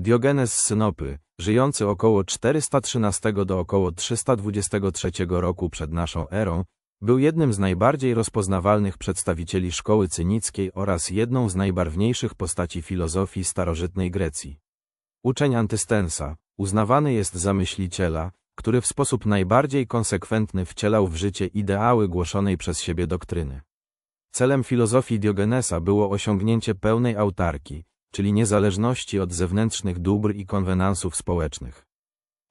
Diogenes Synopy, żyjący około 413 do około 323 roku przed naszą erą, był jednym z najbardziej rozpoznawalnych przedstawicieli szkoły cynickiej oraz jedną z najbarwniejszych postaci filozofii starożytnej Grecji. Uczeń Antystensa, uznawany jest za myśliciela, który w sposób najbardziej konsekwentny wcielał w życie ideały głoszonej przez siebie doktryny. Celem filozofii Diogenesa było osiągnięcie pełnej autarki, czyli niezależności od zewnętrznych dóbr i konwenansów społecznych.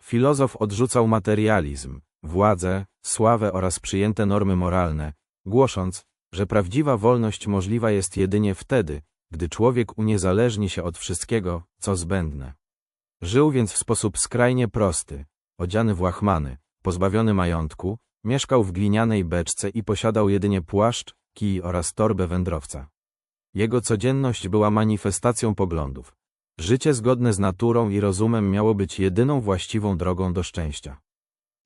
Filozof odrzucał materializm, władzę, sławę oraz przyjęte normy moralne, głosząc, że prawdziwa wolność możliwa jest jedynie wtedy, gdy człowiek uniezależni się od wszystkiego, co zbędne. Żył więc w sposób skrajnie prosty, odziany w łachmany, pozbawiony majątku, mieszkał w glinianej beczce i posiadał jedynie płaszcz, kij oraz torbę wędrowca. Jego codzienność była manifestacją poglądów. Życie zgodne z naturą i rozumem miało być jedyną właściwą drogą do szczęścia.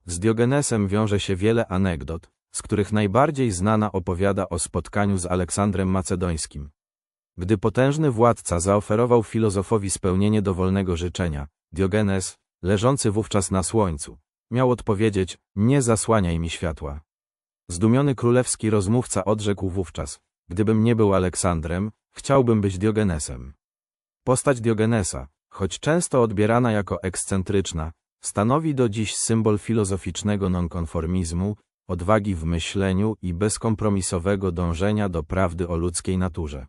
Z Diogenesem wiąże się wiele anegdot, z których najbardziej znana opowiada o spotkaniu z Aleksandrem Macedońskim. Gdy potężny władca zaoferował filozofowi spełnienie dowolnego życzenia, Diogenes, leżący wówczas na słońcu, miał odpowiedzieć, nie zasłaniaj mi światła. Zdumiony królewski rozmówca odrzekł wówczas, gdybym nie był Aleksandrem, chciałbym być Diogenesem. Postać Diogenesa, choć często odbierana jako ekscentryczna, stanowi do dziś symbol filozoficznego nonkonformizmu, odwagi w myśleniu i bezkompromisowego dążenia do prawdy o ludzkiej naturze.